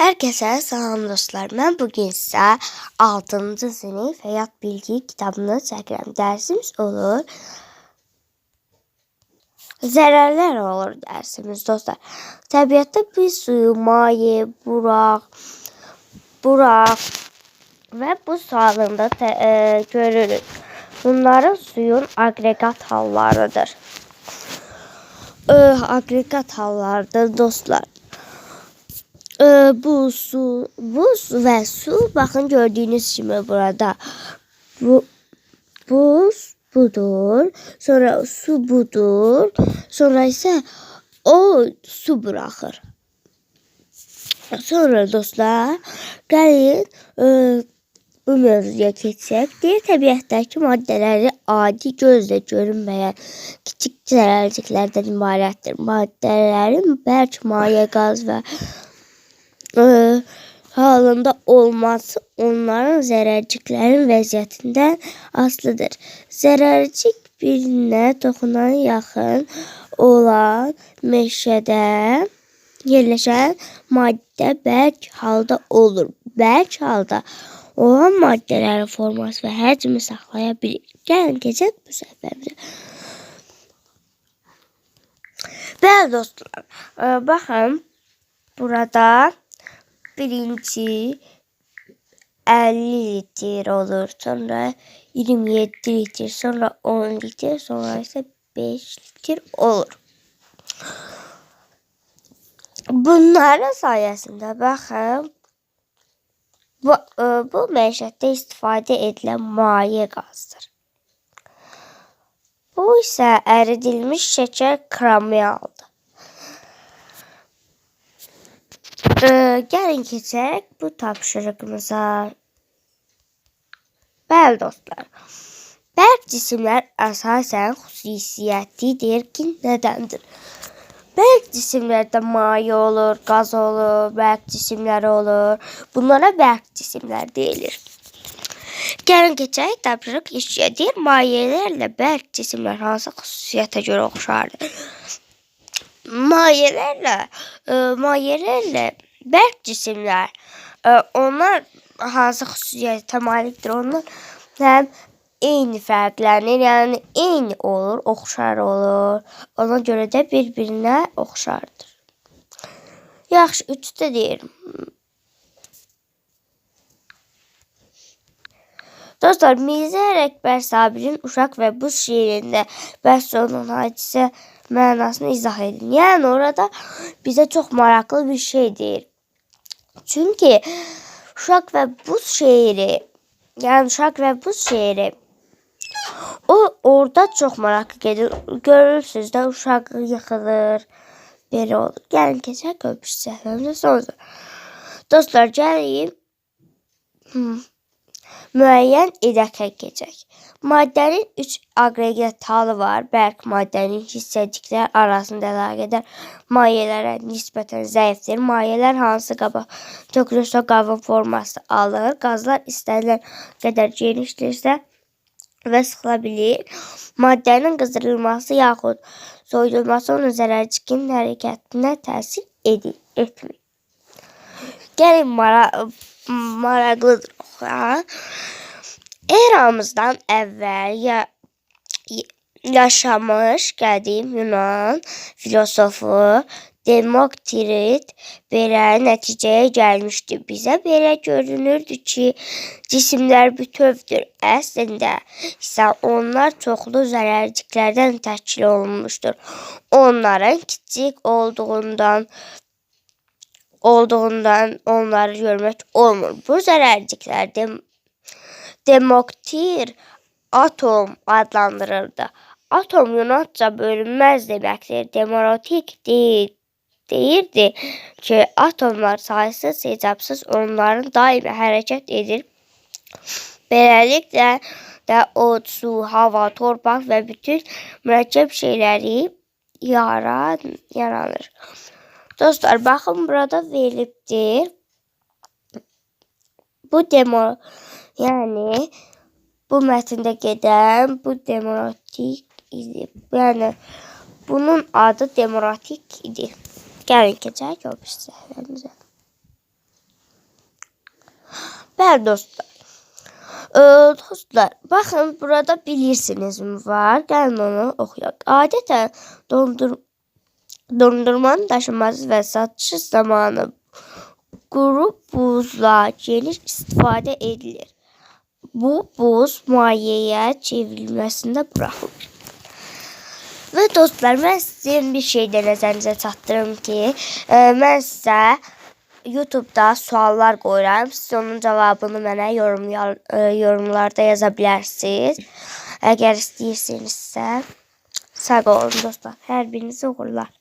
Herkese salam dostlar. Mən bu gün sizə 6-cı sinif həyat bilgi kitabını çəkirəm. Dərsimiz olur. Zərərlər olur dərsimiz dostlar. Təbiətdə bir suyu, maye, buraq, buraq və buz halında e, görürük. Bunların suyun aqreqat hallarıdır. E, aqreqat hallarıdır dostlar. E, bu su, buz ve su bakın gördüğünüz gibi burada. Bu buz budur. Sonra su budur. Sonra ise o su bırakır. Sonra dostlar gelin e, bu mövzuya keçsək. Deyir təbiətdəki maddələri adi gözlə görünməyən kiçik zərərciklərdən ibarətdir. Maddələrin bərk maye, qaz və e, halında olması onların zərərciklərin vəziyyətindən asılıdır. Zərərcik birinə toxunan yaxın olan meşədə yerləşən maddə bərk halda olur. Bərk halda olan maddələrin forması və həcmi saxlaya bilir. Gəlin keçək bu səhifəmizə. Bəli dostlar, e, baxın burada birinci 50 litre olur. Sonra 27 litre, sonra 10 litre, sonra ise 5 litre olur. Bunların sayesinde bakın bu, e, bu məişətdə istifadə edilən maye qazdır. Bu isə əridilmiş şəkər kramialdır. E, gəlin keçək bu tapşırığımıza. Bəli dostlar. Bərk cisimlər əsasən xüsusiyyətidir ki, nədəndir? Bərk cisimlərdə maye olur, qaz olur, bərk cisimləri olur. Bunlara bərk cisimlər deyilir. Gəlin keçək tapşırıq işçiyə. Deyir, mayelərlə bərk cisimlər hansı xüsusiyyətə görə oxşardır? Mayelərlə, e, mayelərlə bərk cisimlər, e, onlar hansı xüsusiyyətə malikdir? Onlar həm eyni fərqlənir, yəni eyni olur, oxşar olur. Ona görə də bir-birinə oxşardır. Yaxşı, 3-də deyirəm. Dostlar, Mirzə Əkbər Sabirin Uşaq və Buz şeirində bəhs olunan hadisə mənasını izah edin. Yəni orada bizə çox maraqlı bir şey deyir. Çünki Uşaq və Buz şeiri, yəni Uşaq və Buz şeiri o orada çox maraqlı gedir. Görürsüz də uşaq yıxılır. Belə olur. Gəlin keçək köpüş səhvəmizə sonra. Dostlar, gəlin hmm, müəyyən edək keçək. Maddənin 3 aqreqat halı var. Bərk maddənin hissəciklər arasında əlaqədar mayelərə nisbətən zəifdir. Mayələr hansı qaba tökülürsə qabın forması alır. Qazlar istənilən qədər genişdirsə və sıxıla bilir. Maddənin qızdırılması yaxud soyudulması onun zərərçikin hərəkətinə təsir edir, etmir. Gəlin mara maraqlıdır. Ha? Eramızdan əvvəl ya yaşamış qədim Yunan filosofu Demokrit belə nəticəyə gəlmişdi. Bizə belə görünürdü ki, cisimlər bütövdür. Əslində isə onlar çoxlu zərərciklərdən təşkil olunmuşdur. Onların kiçik olduğundan olduğundan onları görmək olmur. Bu zərərciklər dem demoktir atom adlandırıldı. Atom Yunanca bölünməz deməkdir. Demokratik deyil deyirdi ki, atomlar sayısız hesabsız onların daimi hərəkət edir. Beləliklə də od, su, hava, torpaq və bütün mürəkkəb şeyləri yaran, yaranır. Dostlar, baxın burada verilibdir. Bu demo, yəni bu mətndə gedən bu demokratik idi. Yəni bunun adı demokratik idi. Keçək o pis səhvəmizə. Bəli dostlar. Ee, dostlar, bakın burada bilirsiniz mi var? Gəlin onu oxuyaq. Adətən dondur dondurmanın daşınması və satışı zamanı quru buzla geniş istifadə edilir. Bu buz mayeyə çevrilməsində buraxılır. Və dostlar, mən sizin bir şey də nəzərinizə çatdırım ki, e, mən sizə YouTube-da suallar qoyuram. Siz onun cavabını mənə yorum e, yorumlarda yaza bilərsiniz. Əgər sağ olun dostlar. Hər birinizi uğurlar.